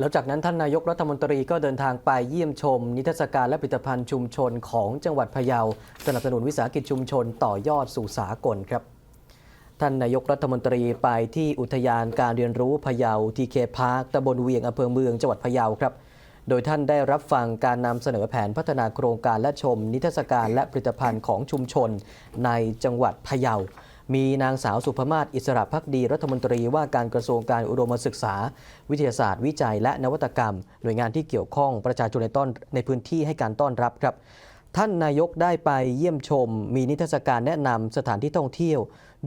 แล้วจากนั้นท่านนายกรัฐมนตรีก็เดินทางไปเยี่ยมชม นิทรรศการและผลิตภัณฑ์ชุมชนของจังหวัดพะเยา สนับสนุนวิสาหกิจชุมชนต่อยอดสู่สากลครับท่านนายกรัฐมนตรีไปที่อุทยานการเรียนรู้พะเยาทีเคพาร์คตำบลเวียงอำเภอเมืองจังหวัดพะเยาครับ โดยท่านได้รับฟังการนำเสนอแผนพัฒนาโครงการและชม นิทรรศการและผลิตภัณฑ์ของชุมชนในจังหวัดพะเยา มีนางสาวสุภมาศอิสระพักดีรัฐมนตรีว่าการกระทรวงการอุดมศึกษา วิทยาศาสตร์ วิจัย และนวัตกรรม หน่วยงานที่เกี่ยวข้องประชาชนในต้นในพื้นที่ให้การต้อนรับครับ ท่านนายกได้ไปเยี่ยมชม มีนิทรรศการแนะนำสถานที่ท่องเที่ยว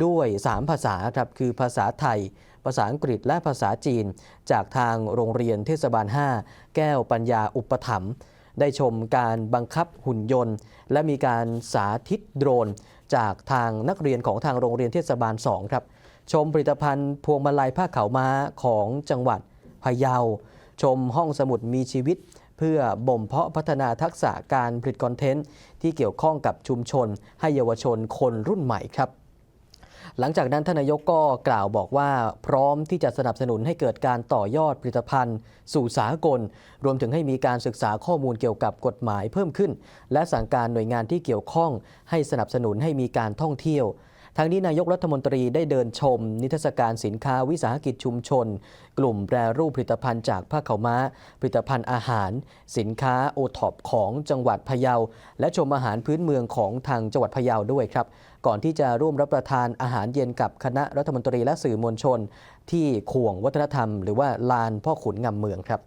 ด้วย 3 ภาษาครับคือภาษาไทย ภาษาอังกฤษและภาษาจีน จากทางโรงเรียนเทศบาล 5 แก้วปัญญาอุปถัมภ์ ได้ชมการบังคับหุ่นยนต์ และมีการสาธิตโดรน จากทางนักเรียนของทางโรงเรียนเทศบาล 2 ครับ ชมผลิตภัณฑ์พวงมาลัยผ้าขาวม้าของจังหวัดพะเยา ชมห้องสมุดมีชีวิต เพื่อบ่มเพาะพัฒนาทักษะการผลิตคอนเทนต์ที่เกี่ยวข้องกับชุมชน ให้เยาวชนคนรุ่นใหม่ครับ หลังจากนั้นท่านนายกก็กล่าวบอกว่าพร้อมที่จะสนับสนุนให้เกิดการต่อยอดผลิตภัณฑ์ สู่สากล รวมถึงให้มีการศึกษาข้อมูลเกี่ยวกับกฎหมายเพิ่มขึ้น และสั่งการหน่วยงานที่เกี่ยวข้อง ให้สนับสนุนให้มีการท่องเที่ยว ทางนี้นายกรัฐมนตรีได้เดินชม นิทรรศการสินค้าวิสาหกิจชุมชน กลุ่มแปรรูปผลิตภัณฑ์จากผ้าขาวม้า ผลิตภัณฑ์อาหาร สินค้าโอท็อปของจังหวัดพะเยา และชมอาหารพื้นเมืองของทางจังหวัดพะเยาด้วยครับ ก่อนที่จะร่วมรับประทานอาหารเย็นกับคณะรัฐมนตรีและสื่อมวลชน ที่ข่วงวัฒนธรรม หรือว่าลานพ่อขุนงำเมืองครับ